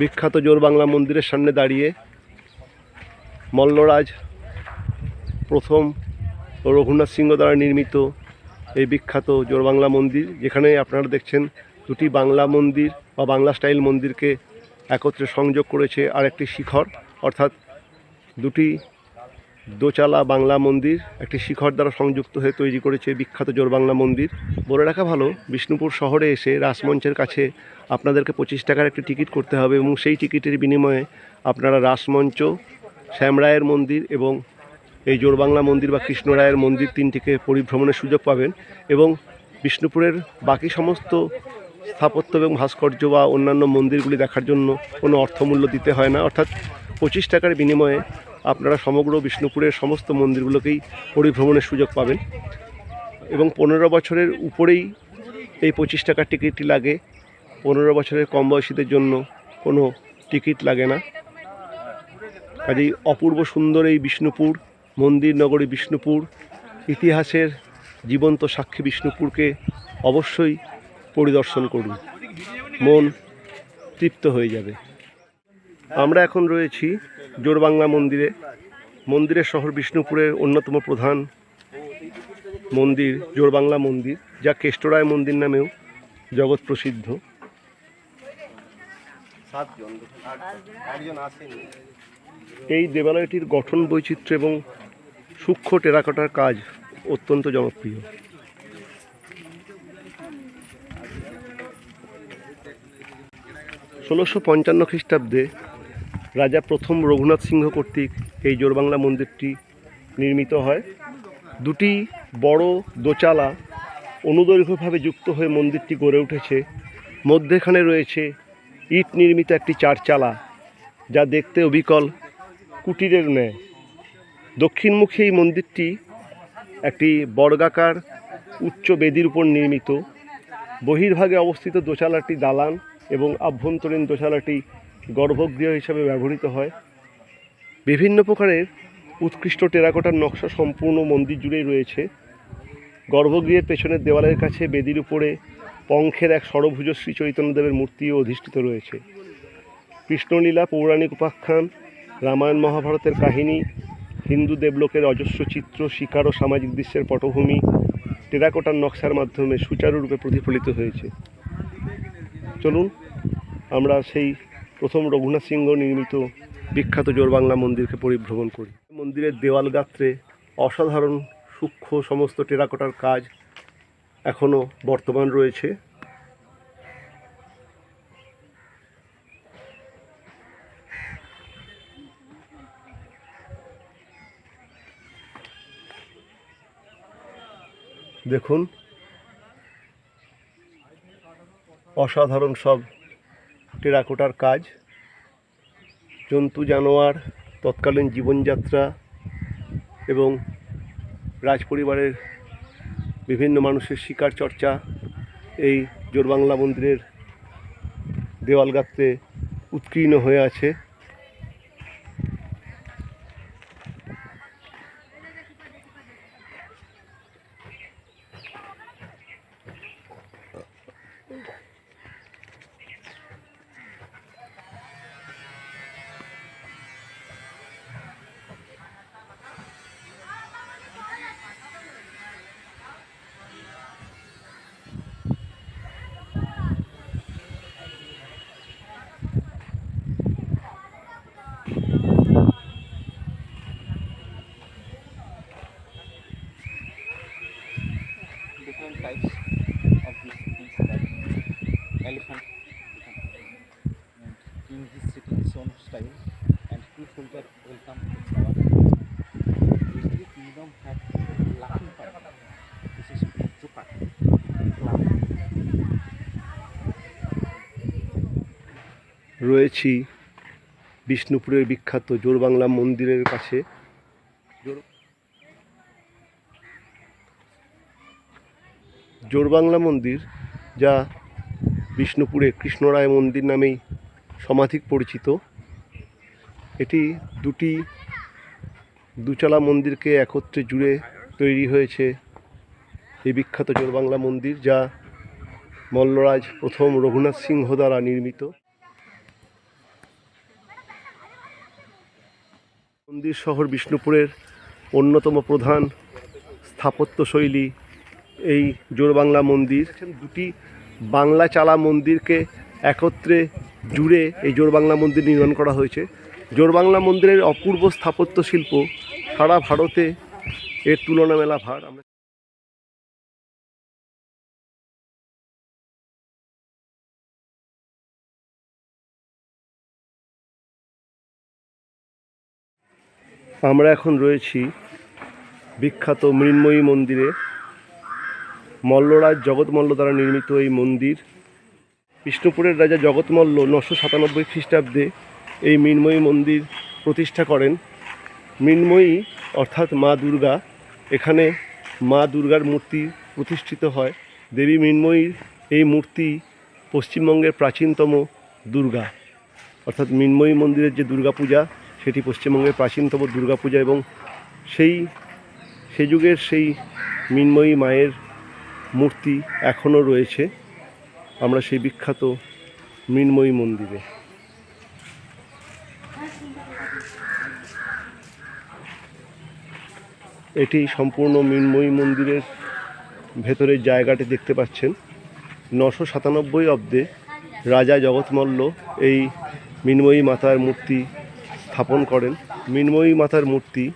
বিখ্যাত জোর বাংলা মন্দিরের সামনে দাঁড়িয়ে মল্লরাজ প্রথম রঘুনাথ সিংহ দ্বারা নির্মিত এই বিখ্যাত জোর বাংলা মন্দির, যেখানে আপনারা দেখছেন দুটি বাংলা মন্দির বা বাংলা স্টাইল মন্দিরকে একত্রে সংযোগ করেছে আর একটি শিখর, অর্থাৎ দুটি দোচালা বাংলা মন্দির একটি শিখর দ্বারা সংযুক্ত হয়ে তৈরি করেছে বিখ্যাত জোর বাংলা মন্দির। বলে রাখা ভালো, বিষ্ণুপুর শহরে এসে রাসমঞ্চের কাছে আপনাদেরকে পঁচিশ টাকার একটি টিকিট করতে হবে এবং সেই টিকিটের বিনিময়ে আপনারা রাসমঞ্চ শ্যামরায়ের মন্দির এবং এই জোর বাংলা মন্দির বা কৃষ্ণরায়ের মন্দির তিনটিকে পরিভ্রমণের সুযোগ পাবেন এবং বিষ্ণুপুরের বাকি সমস্ত স্থাপত্য এবং ভাস্কর্য বা অন্যান্য মন্দিরগুলি দেখার জন্য কোনো অর্থমূল্য দিতে হয় না। অর্থাৎ পঁচিশ টাকার বিনিময়ে আপনারা সমগ্র বিষ্ণুপুরের সমস্ত মন্দিরগুলোকেই পরিভ্রমণের সুযোগ পাবেন। এবং পনেরো বছরের উপরেই এই পঁচিশ টাকার টিকিটটি লাগে। পনেরো বছরের কম বয়সীদের জন্য কোনো টিকিট লাগে না। কাজেই অপূর্ব সুন্দর এই বিষ্ণুপুর, মন্দির নগরী বিষ্ণুপুর, ইতিহাসের জীবন্ত সাক্ষী বিষ্ণুপুরকে অবশ্যই পরিদর্শন করুন। মন তৃপ্ত হয়ে যাবে। আমরা এখন রয়েছি জোরবাংলা মন্দিরে। মন্দিরের শহর বিষ্ণুপুরের অন্যতম প্রধান মন্দির জোরবাংলা মন্দির যা কেষ্টরায় মন্দির নামেও জগৎ প্রসিদ্ধ। এই দেবালয়টির গঠন বৈচিত্র্য এবং সূক্ষ্ম টেরাকোটার কাজ অত্যন্ত জনপ্রিয়। ষোলোশো পঞ্চান্ন খ্রিস্টাব্দে রাজা প্রথম রঘুনাথ সিংহ কর্তৃক এই জোরবাংলা মন্দিরটি নির্মিত হয়। দুটি বড় দোচালা অনুদৈর্ঘ্যভাবে যুক্ত হয়ে মন্দিরটি গড়ে উঠেছে। মধ্যেখানে রয়েছে ইট নির্মিত একটি চারচালা, যা দেখতে অবিকল কুটিরের ন্যায়। দক্ষিণমুখী এই মন্দিরটি একটি বর্গাকার উচ্চ বেদির উপর নির্মিত। বহির্ভাগে অবস্থিত দোচালাটি দালান এবং আভ্যন্তরীণ দোচালাটি গর্ভগৃহ হিসাবে ব্যবহৃত হয়। বিভিন্ন প্রকারের উৎকৃষ্ট টেরাকোটার নকশা সম্পূর্ণ মন্দির জুড়েই রয়েছে। গর্ভগৃহের পেছনের দেওয়ালের কাছে বেদির উপরে পঙ্খের এক ষড়ভুজ শ্রী চৈতন্যদেবের মূর্তিও অধিষ্ঠিত রয়েছে। কৃষ্ণলীলা, পৌরাণিক উপাখ্যান, রামায়ণ মহাভারতের কাহিনী, হিন্দু দেবলোকের অজস্র চিত্র, শিকার ও সামাজিক দৃশ্যের পটভূমি, টেরাকোটার নকশার মাধ্যমে সুচারুরূপে প্রতিফলিত হয়েছে। চলুন, আমরা সেই প্রথম রঘুনাথ সিংহ নির্মিত বিখ্যাত জোরবাংলা মন্দিরকে পরিভ্রমণ করি। মন্দিরের দেওয়াল গাত্রে অসাধারণ সূক্ষ্ম সমস্ত টেরাকোটার কাজ এখনও বর্তমান রয়েছে। দেখুন, অসাধারণ সব টেরাকোটার কাজ। জন্তু, জানোয়ার, তৎকালীন জীবনযাত্রা এবং রাজপরিবারের বিভিন্ন মানুষের শিকার চর্চা, এই জোরবাংলা মন্দিরের দেওয়াল গাত্রে উৎকীর্ণ হয়ে আছে। Elephant in his sitting zone style and two shoulder welcome flower. These three kingdom have laughing fire. This is Joker. রয়েছি বিষ্ণুপুরের বিখ্যাত জোরবাংলা মন্দিরের কাছে জোর- জোরবাংলা মন্দির যা বিষ্ণুপুরে কৃষ্ণরায় মন্দির নামেই সমাধিক পরিচিত। এটি দুটি দুচালা মন্দিরকে একত্রে জুড়ে তৈরি হয়েছে। এই বিখ্যাত জোরবাংলা মন্দির যা মল্লরাজ প্রথম রঘুনাথ সিংহ দ্বারা নির্মিত। মন্দির শহর বিষ্ণুপুরের অন্যতম প্রধান স্থাপত্যশৈলী এই জোরবাংলা মন্দির। দুটি বাংলা চালা মন্দিরকে একত্রে জুড়ে এই জোরবাংলা মন্দির নির্মাণ করা হয়েছে। জোরবাংলা মন্দিরের অপূর্ব স্থাপত্য শিল্প সারা ভারতে এর তুলনা মেলা ভার। আমরা আমরা এখন রয়েছি বিখ্যাত মৃন্ময়ী মন্দিরে। মল্লরাজ জগৎমল্ল দ্বারা নির্মিত এই মন্দির। বিষ্ণুপুরের রাজা জগৎমল্ল নশো সাতানব্বই খ্রিস্টাব্দে এই মৃন্ময়ী মন্দির প্রতিষ্ঠা করেন। মৃন্ময়ী অর্থাৎ মা দুর্গা, এখানে মা দুর্গার মূর্তি প্রতিষ্ঠিত হয়। দেবী মৃন্ময়ীর এই মূর্তি পশ্চিমবঙ্গের প্রাচীনতম দুর্গা। অর্থাৎ মৃন্ময়ী মন্দিরের যে দুর্গাপূজা, সেটি পশ্চিমবঙ্গের প্রাচীনতম দুর্গাপূজা এবং সেই, সে যুগের সেই মৃন্ময়ী মায়ের মূর্তি এখনও রয়েছে। আমরা সেই বিখ্যাত মৃন্ময়ী মন্দিরে। এটি সম্পূর্ণ মৃন্ময়ী মন্দিরের ভেতরের জায়গাটি দেখতে পাচ্ছেন। নশো সাতানব্বই অব্দে রাজা জগৎমল্ল এই মৃন্ময়ী মাতার মূর্তি স্থাপন করেন। মৃন্ময়ী মাতার মূর্তি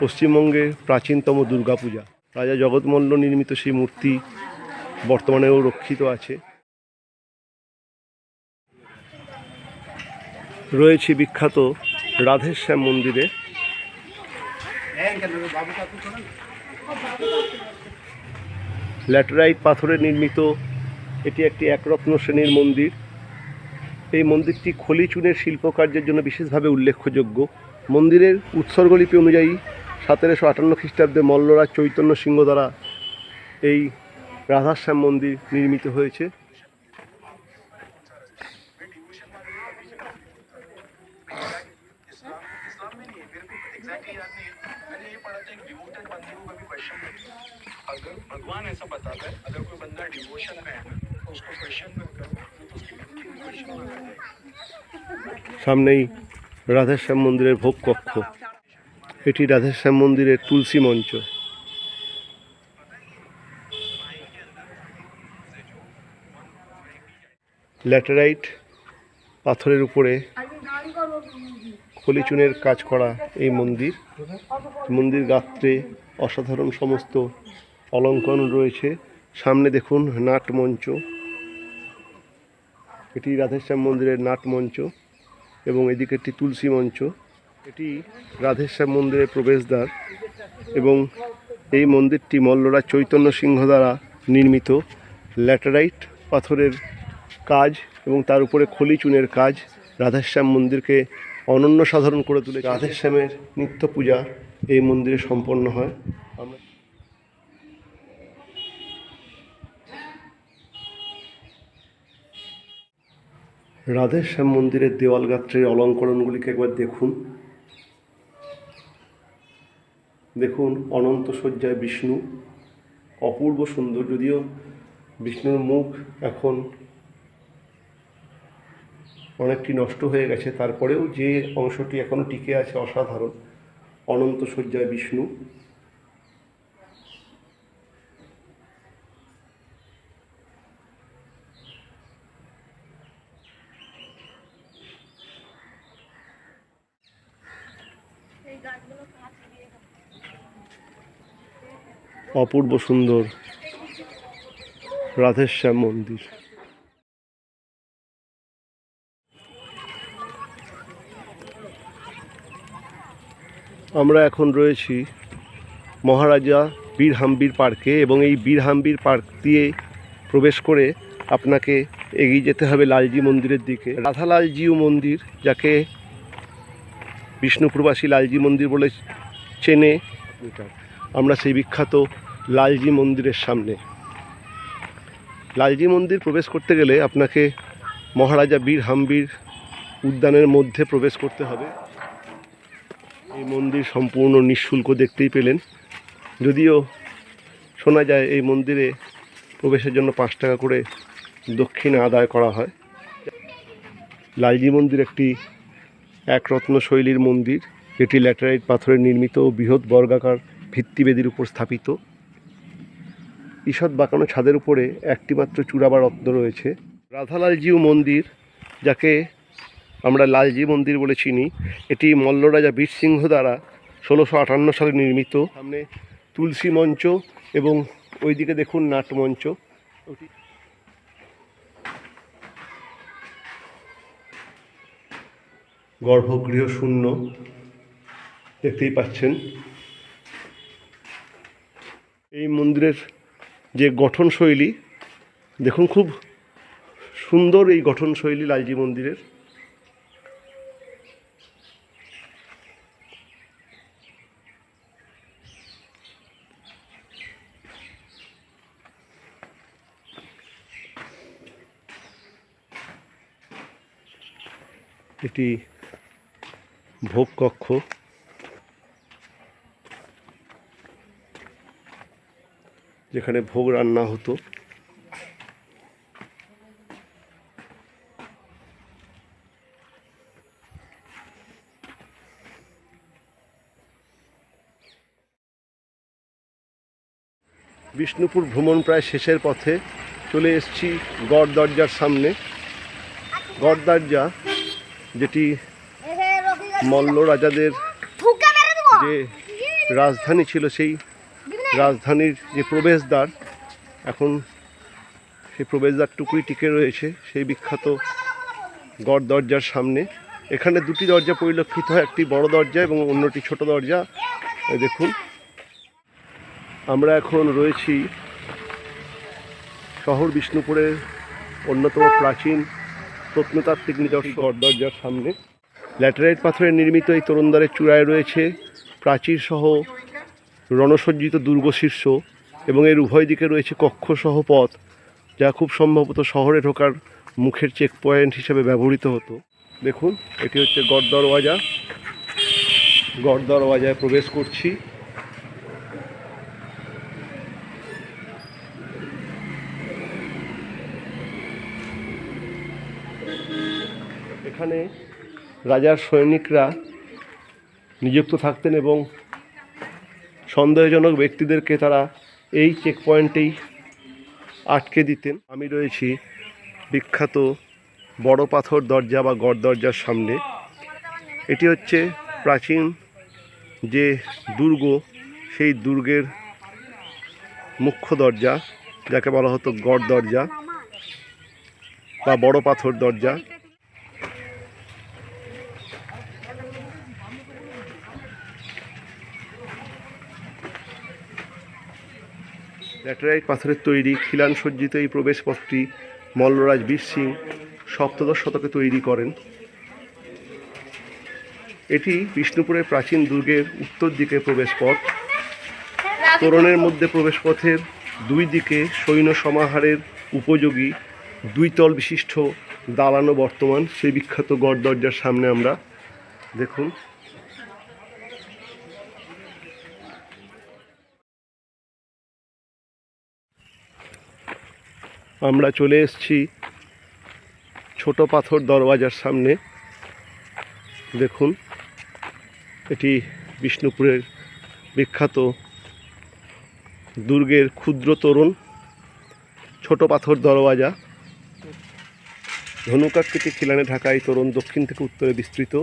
পশ্চিমবঙ্গের প্রাচীনতম দুর্গাপূজা। রাজা জগৎমল্ল নির্মিত সেই মূর্তি বর্তমানেও রক্ষিত আছে। রয়েছে বিখ্যাত রাধেশ্যাম মন্দিরে। ল্যাটেরাইট পাথরে নির্মিত এটি একটি একরত্ন শ্রেণির মন্দির। এই মন্দিরটি খলিচুনের শিল্পকার্যের জন্য বিশেষভাবে উল্লেখযোগ্য। মন্দিরের উৎসর্গলিপি অনুযায়ী সতেরোশো আটান্ন খ্রিস্টাব্দে মল্লরাজ চৈতন্য সিংহ দ্বারা এই রাধাশ্যাম মন্দির নির্মিত হয়েছে इस्लाम में नहीं है मेरे को एग्जैक्टली याद नहीं है मैंने ये पढ़ा था एक डिवोटेड बंदे को कभी क्वेश्चन में अगर भगवान ऐसा बताता है अगर कोई बंदा डिवोशन में है ना तो उसको क्वेश्चन में करो तो उसकी भक्ति में क्वेश्चन में आ जाए সামনেই রাধেশ্যাম মন্দিরের ভোগ কক্ষ এটি রাধেশ্যাম মন্দিরের তুলসী মঞ্চ। ল্যাটেরাইট পাথরের উপরে খলিচুনের কাজ করা এই মন্দির। মন্দির গাত্রে অসাধারণ সমস্ত অলঙ্কন রয়েছে। সামনে দেখুন নাট মঞ্চ। এটি রাধেশ্যাম মন্দিরের নাট মঞ্চ এবং এদিকে একটি তুলসী মঞ্চ। এটি রাধেশ্যাম মন্দিরের প্রবেশদ্বার এবং এই মন্দিরটি মল্লরাজ চৈতন্য সিংহ দ্বারা নির্মিত। ল্যাটেরাইট পাথরের কাজ এবং তার উপরে খলি চুনের কাজ রাধেশ্যাম মন্দিরকে অনন্য সাধারণ করে তুলে রাধেশ্যামের নিত্য পূজা এই মন্দিরে সম্পন্ন হয়। আমরা রাধেশ্যাম মন্দিরের দেওয়াল গাত্রের অলঙ্করণগুলিকে একবার দেখুন। দেখুন, অনন্ত শয্যায় বিষ্ণু। অপূর্ব সুন্দর যদিও বিষ্ণুর মুখ এখন অনেকটি নষ্ট হয়ে গেছে। তারপরেও যে অংশটি এখনও টিকে আছে অসাধারণ। অনন্ত শয্যায় বিষ্ণু। অপূর্ব সুন্দর রাধেশ্যাম মন্দির। আমরা এখন রয়েছি মহারাজা বীর হাম্বির পার্কে এবং এই বীর হাম্বির পার্ক দিয়ে প্রবেশ করে আপনাকে এগিয়ে যেতে হবে লালজি মন্দিরের দিকে। রাধালালজিউ মন্দির, যাকে বিষ্ণুপুরবাসী লালজি মন্দির বলে চেনে। আমরা সেই বিখ্যাত লালজি মন্দিরের সামনে। লালজি মন্দির প্রবেশ করতে গেলে আপনাকে মহারাজা বীর হাম্বির উদ্যানের মধ্যে প্রবেশ করতে হবে। এই মন্দির সম্পূর্ণ নিঃশুল্ক দেখতেই পেলেন। যদিও শোনা যায় এই মন্দিরে প্রবেশের জন্য পাঁচ টাকা করে দক্ষিণা আদায় করা হয়। লালজি মন্দির একটি এক রত্ন শৈলীর মন্দির। এটি ল্যাটেরাইট পাথরের নির্মিত ও বৃহৎ বর্গাকার ভিত্তিবেদির উপর স্থাপিত। ঈষৎ বাঁকানো ছাদের উপরে একটি মাত্র চূড়া বা রত্ন রয়েছে। রাধালালজিউ মন্দির, যাকে আমরা লালজি মন্দির বলে চিনি। এটি মল্ল রাজা বীর সিংহ দ্বারা ষোলোশো আটান্ন সালে নির্মিত। সামনে তুলসী মঞ্চ এবং ওইদিকে দেখুন নাটমঞ্চ ওটি গর্ভগৃহ শূন্য, দেখতেই পাচ্ছেন। এই মন্দিরের যে গঠনশৈলী দেখুন খুব সুন্দর এই গঠনশৈলী লালজি মন্দিরের। এটি ভোগ কক্ষ যেখানে ভোগ রান্না হতো। বিষ্ণুপুর ভ্রমণ প্রায় শেষের পথে চলে এসেছি গড় দরজার সামনে। গড় দরজা যেটি মল্ল রাজাদের যে রাজধানী ছিল সেই রাজধানীর যে প্রবেশদ্বার, এখন সেই প্রবেশদ্বার প্রবেশদ্বারটুকুই টিকে রয়েছে, সেই বিখ্যাত গড় দরজার সামনে। এখানে দুটি দরজা পরিলক্ষিত হয়, একটি বড় দরজা এবং অন্যটি ছোট দরজা। দেখুন, আমরা এখন রয়েছি শহর বিষ্ণুপুরের অন্যতম প্রাচীন প্রত্নতাত্ত্বিক নিদর্শন গড় দরজার সামনে। ল্যাটেরাইট পাথরের নির্মিত এই তরুণদ্বারের চূড়ায় রয়েছে প্রাচীর সহ রণসজ্জিত দুর্গ শীর্ষ এবং এর উভয় দিকে রয়েছে কক্ষসহ পথ, যা খুব সম্ভবত শহরে ঢোকার মুখের চেক পয়েন্ট হিসেবে ব্যবহৃত হতো। দেখুন, এটি হচ্ছে গড় দরওয়াজা গড় দরওয়াজায় প্রবেশ করছি। এখানে রাজার সৈনিকরা নিযুক্ত থাকতেন এবং সন্দেহজনক ব্যক্তিদেরকে তারা এই চেক পয়েন্টেই আটকে দিতেন। আমি রয়েছি বিখ্যাত বড় পাথর দরজা বা গড় দরজার সামনে। এটি হচ্ছে প্রাচীন যে দুর্গ, সেই দুর্গের মুখ্য দরজা, যাকে বলা হতো গড় দরজা বা বড় পাথর দরজা। ল্যাটেরাইট পাথরের তৈরি খিলান সজ্জিত এই প্রবেশপথটি মল্লরাজ বীর সিং সপ্তদশ শতকে তৈরি করেন। এটি বিষ্ণুপুরের প্রাচীন দুর্গের উত্তর দিকে প্রবেশপথ। তোরণের মধ্যে প্রবেশপথের দুই দিকে সৈন্য সমাহারের উপযোগী দুই তল বিশিষ্ট দালানো বর্তমান, সেই বিখ্যাত গড় দরজার সামনে আমরা। দেখুন। আমরা চলে এসেছি ছোট পাথর দরওয়াজার সামনে। দেখুন, এটি বিষ্ণুপুরের বিখ্যাত দুর্গের ক্ষুদ্র তোরণ ছোট পাথর দরওয়াজা। ধনুকাকৃতি খিলানে ঢাকা এই তোরণ দক্ষিণ থেকে উত্তরে বিস্তৃত।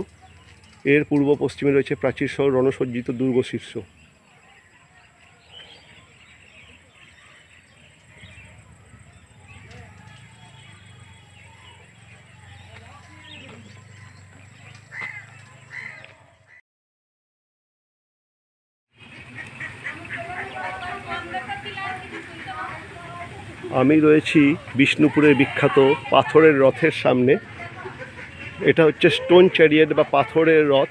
এর পূর্ব পশ্চিমে রয়েছে প্রাচীর সহ রণসজ্জিত দুর্গ শীর্ষ। আমি রয়েছি বিষ্ণুপুরের বিখ্যাত পাথরের রথের সামনে। এটা হচ্ছে স্টোন চ্যারিয়েট বা পাথরের রথ।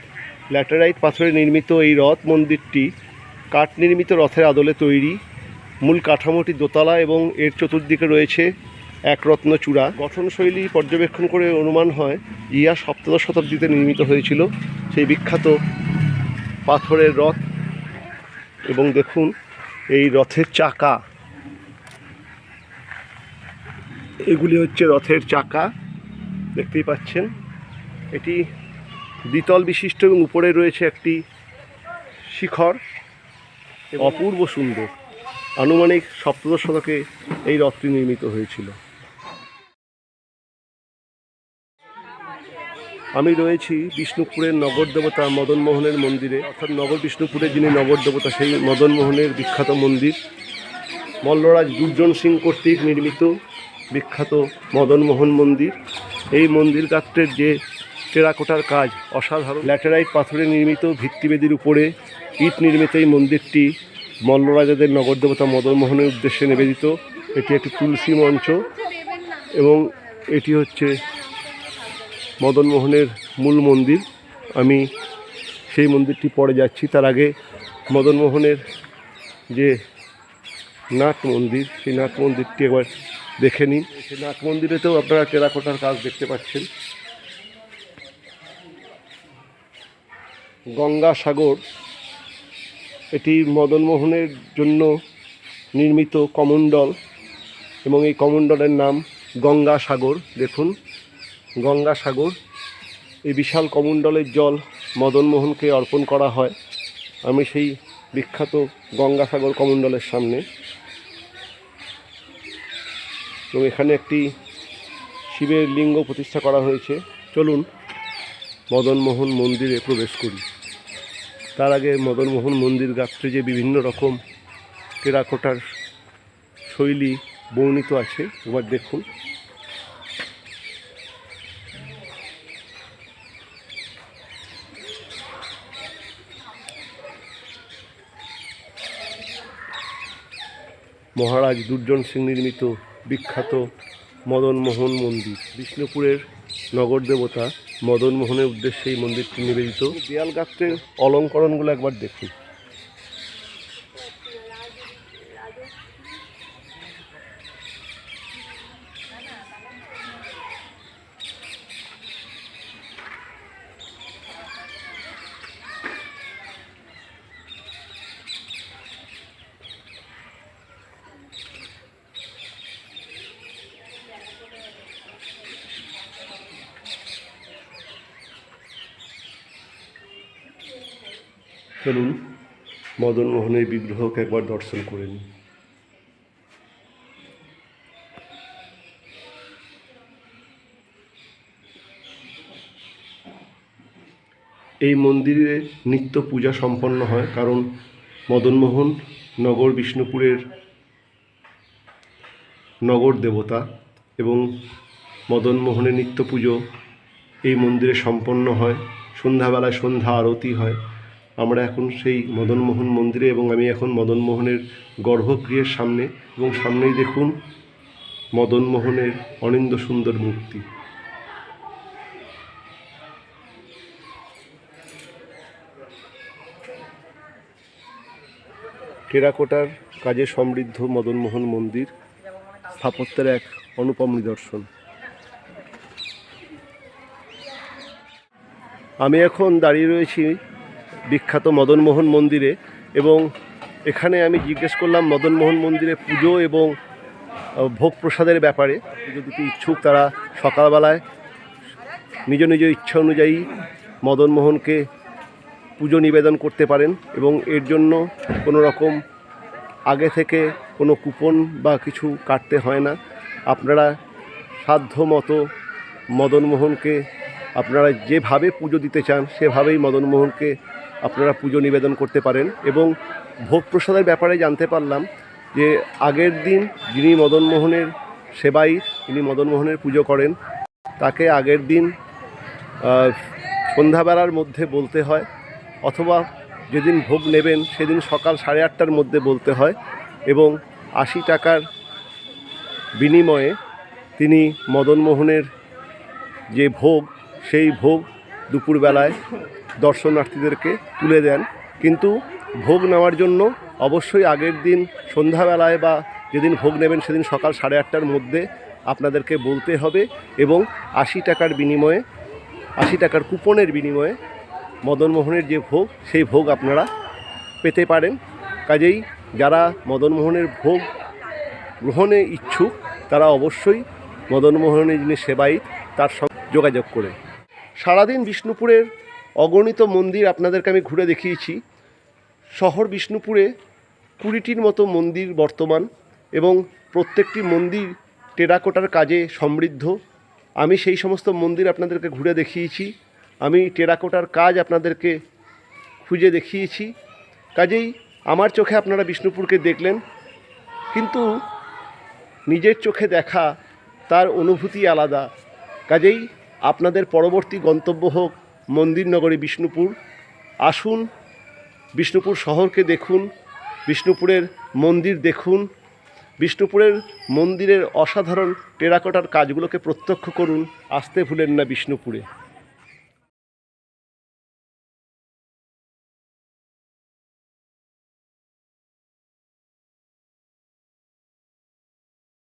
ল্যাটেরাইট পাথরে নির্মিত এই রথ মন্দিরটি কাঠ নির্মিত রথের আদলে তৈরি। মূল কাঠামোটি দোতলা এবং এর চতুর্দিকে রয়েছে এক রত্ন চূড়া। গঠনশৈলী পর্যবেক্ষণ করে অনুমান হয় ইয়া সপ্তদশ শতাব্দীতে নির্মিত হয়েছিল। সেই বিখ্যাত পাথরের রথ। এবং দেখুন, এই রথের চাকা। এগুলি হচ্ছে রথের চাকা, দেখতেই পাচ্ছেন। এটি দ্বিতল বিশিষ্ট এবং উপরে রয়েছে একটি শিখর অপূর্ব সুন্দর। আনুমানিক সপ্তদশ শতকে এই রথটি নির্মিত হয়েছিল। আমি রয়েছি বিষ্ণুপুরের নগর দেবতা মদন মোহনের মন্দিরে। অর্থাৎ নগর বিষ্ণুপুরে যিনি নগর দেবতা, সেই মদন মোহনের বিখ্যাত মন্দির। মল্লরাজ দুর্জন সিং কর্তৃক নির্মিত। বিখ্যাত মদন মোহন মন্দির। এই মন্দির গাত্রের যে টেরাকোটার কাজ অসাধারণ। ল্যাটেরাইট পাথরে নির্মিত ভিত্তিবেদির উপরে ইট নির্মিত এই মন্দিরটি মল্লরাজাদের নগর দেবতা মদন মোহনের উদ্দেশ্যে নিবেদিত। এটি একটি তুলসী মঞ্চ এবং এটি হচ্ছে মদন মোহনের মূল মন্দির। আমি সেই মন্দিরটি পরে যাচ্ছি। তার আগে মদন মোহনের যে নাট মন্দির, সেই নাট মন্দিরটি একবার দেখে নিন। নাট মন্দিরেতেও আপনারা টেরাকোটার কাজ দেখতে পাচ্ছেন। গঙ্গাসাগর এটি মদনমোহনের জন্য নির্মিত কমণ্ডল এবং এই কমণ্ডলের নাম গঙ্গাসাগর দেখুন গঙ্গাসাগর এই বিশাল কমণ্ডলের জল মদনমোহনকে অর্পণ করা হয়। আমি সেই বিখ্যাত গঙ্গাসাগর কমণ্ডলের সামনে। এবং এখানে একটি শিবের লিঙ্গ প্রতিষ্ঠা করা হয়েছে। চলুন মদনমোহন মন্দিরে প্রবেশ করি। তার আগে মদনমোহন মন্দির গাত্রে যে বিভিন্ন রকম টেরাকোটার শৈলী বর্ণিত আছে এবার দেখুন। মহারাজ দুর্জন সিং নির্মিত বিখ্যাত মদনমোহন মন্দির। বিষ্ণুপুরের নগর দেবতা মদনমোহনের উদ্দেশ্যে এই মন্দিরটি নিবেদিত। দেয়াল গাত্রের অলঙ্করণগুলো একবার দেখুন চলুন মদনমোহনের বিগ্রহকে একবার দর্শন করে নিন। এই মন্দিরে নিত্য পূজা সম্পন্ন হয়, কারণ মদনমোহন নগর বিষ্ণুপুরের নগর দেবতা এবং মদনমোহনের নিত্য পুজো এই মন্দিরে সম্পন্ন হয়। সন্ধ্যাবেলায় সন্ধ্যা আরতি হয়। আমরা এখন সেই মদনমোহন মন্দিরে এবং আমি এখন মদনমোহনের গর্ভগৃহের সামনে এবং সামনেই দেখুন মদনমোহনের অনিন্দ সুন্দর মূর্তি। টেরাকোটার কাজে সমৃদ্ধ মদনমোহন মন্দির স্থাপত্যের এক অনুপম নিদর্শন। আমি এখন দাঁড়িয়ে রয়েছি বিখ্যাত মদনমোহন মন্দিরে এবং এখানে আমি জিজ্ঞেস করলাম মদনমোহন মন্দিরে পুজো এবং ভোগ প্রসাদের ব্যাপারে। যদি ইচ্ছুক তারা সকালবেলায়। নিজ নিজ ইচ্ছা অনুযায়ী মদনমোহনকে পুজো নিবেদন করতে পারেন এবং এর জন্য কোনো রকম আগে থেকে কোনো কুপন বা কিছু কাটতে হয় না। আপনারা সাধ্য মতো মদনমোহনকে, আপনারা যেভাবে পুজো দিতে চান সেভাবেই মদনমোহনকে আপনারা পুজো নিবেদন করতে পারেন এবং ভোগ প্রসাদের ব্যাপারে জানতে পারলাম যে আগের দিন যিনি মদনমোহনের সেবাই যিনি মদনমোহনের পুজো করেন, তাকে আগের দিন সন্ধ্যাবেলার মধ্যে বলতে হয় অথবা যেদিন ভোগ নেবেন সেদিন সকাল সাড়ে আটটার মধ্যে বলতে হয় এবং আশি টাকার বিনিময়ে তিনি মদনমোহনের যে ভোগ, সেই ভোগ দুপুরবেলায় দর্শনার্থীদেরকে তুলে দেন। কিন্তু ভোগ নেওয়ার জন্য অবশ্যই আগের দিন সন্ধ্যাবেলায় বা যেদিন ভোগ নেবেন সেদিন সকাল সাড়ে আটটার মধ্যে আপনাদেরকে বলতে হবে এবং আশি টাকার বিনিময়ে, আশি টাকার কুপনের বিনিময়ে মদনমোহনের যে ভোগ, সেই ভোগ আপনারা পেতে পারেন। কাজেই যারা মদনমোহনের ভোগ গ্রহণে ইচ্ছুক, তারা অবশ্যই মদনমোহনের যিনি সেবাই তার সঙ্গে যোগাযোগ করে। সারাদিন বিষ্ণুপুরের অগণিত মন্দির আপনাদেরকে আমি ঘুরে দেখিয়েছি। শহর বিষ্ণুপুরে কুড়িটির মতো মন্দির বর্তমান এবং প্রত্যেকটি মন্দির টেরাকোটার কাজে সমৃদ্ধ। আমি সেই সমস্ত মন্দির আপনাদেরকে ঘুরে দেখিয়েছি। আমি টেরাকোটার কাজ আপনাদেরকে খুঁজে দেখিয়েছি। কাজেই আমার চোখে আপনারা বিষ্ণুপুরকে দেখলেন, কিন্তু নিজের চোখে দেখা তার অনুভূতি আলাদা। কাজেই আপনাদের পরবর্তী গন্তব্য হোক মন্দির নগরী বিষ্ণুপুর। আসুন, বিষ্ণুপুর শহরকে দেখুন, বিষ্ণুপুরের মন্দির দেখুন, বিষ্ণুপুরের মন্দিরের অসাধারণ টেরাকোটার কাজগুলোকে প্রত্যক্ষ করুন, আসতে ভুলেন না বিষ্ণুপুরে।